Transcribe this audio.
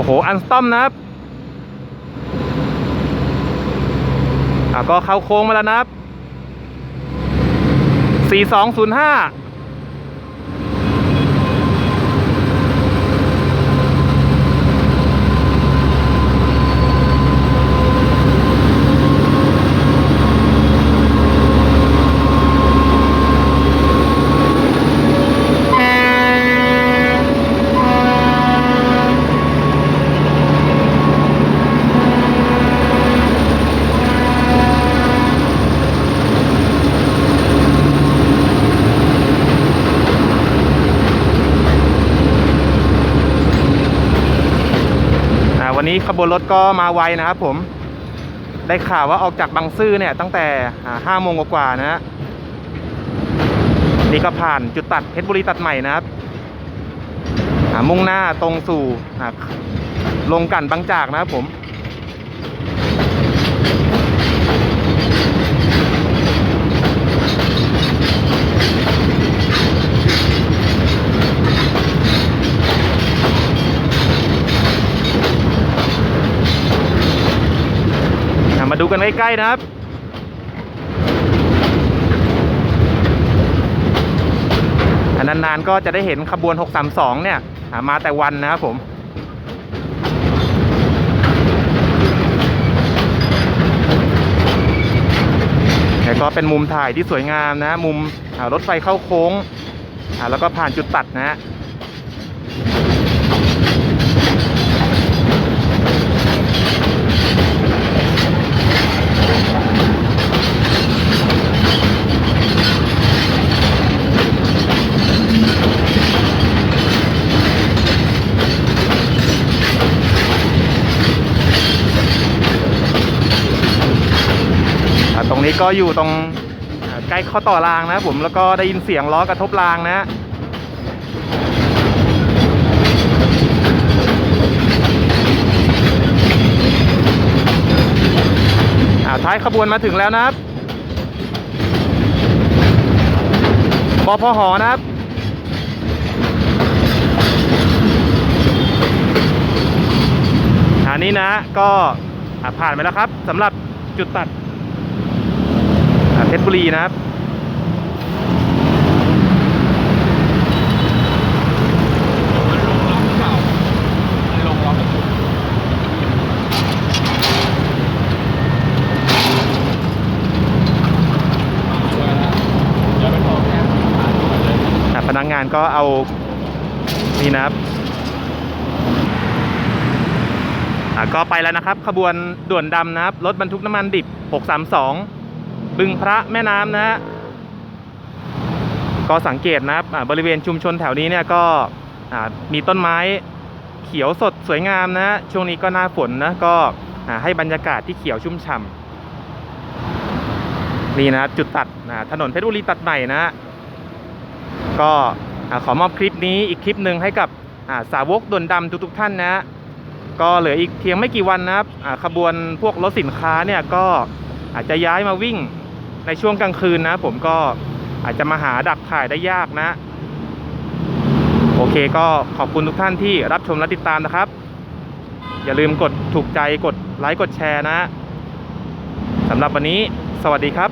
อ้โห อันสตอมนะครับอะก็เข้าโค้งมาแล้วนะครับ 4205 วันนี้ขบวนรถก็มาไวนะครับผมได้ข่าวว่าออกจากบางซื่อเนี่ยตั้งแต่ห้าโมงกว่านะฮะนี่ก็ผ่านจุดตัดเพชรบุรีตัดใหม่นะครับมุ่งหน้าตรงสู่ลงกันบางจากนะครับผม ดูกันใกล้ๆนะครับอันนานๆก็จะได้เห็นขบวน 632 เนี่ย มาแต่วันนะครับผมแต่ก็เป็นมุมถ่ายที่สวยงามนะ มุมรถไฟเข้าโค้ง แล้วก็ผ่านจุดตัดนะฮะ นี้ก็อยู่ตรงใกล้ข้อต่อรางนะผมแล้วก็ได้ยินเสียงล้อกระทบรางนะฮะอาท้ายขบวนมาถึงแล้วนะครับปพหนะครับอันนี้นะก็ผ่านไปแล้วครับสำหรับจุดตัด เพชรบุรีนะครับพนักงงานก็เอานี่นะครับก็ไปแล้วนะครับ ขบวนด่วนดำนะครับ รถบรรทุกน้ำมันดิบ 632 บึงพระแม่น้ำนะฮะก็สังเกตนะครับบริเวณชุมชนแถวนี้เนี่ยก็มีต้นไม้เขียวสดสวยงามนะฮะช่วงนี้ก็หน้าฝนนะก็ให้บรรยากาศที่เขียวชุ่มฉ่ำนี่นะครับจุดตัดถนนเพชรบุรีตัดใหม่นะฮะก็ขอมอบคลิปนี้อีกคลิปหนึ่งให้กับาสาวกดนดำทุกๆท่านนะฮะก็เหลืออีกเพียงไม่กี่วันนะครับขบวนพวกรถสินค้าเนี่ยก็อาจจะย้ายมาวิ่ง ในช่วงกลางคืนนะ ผมก็อาจจะมาหาดักถ่ายได้ยากนะ โอเคก็ขอบคุณทุกท่านที่รับชมและติดตามนะครับ อย่าลืมกดถูกใจกดไลค์กดแชร์นะสำหรับวันนี้ สวัสดีครับ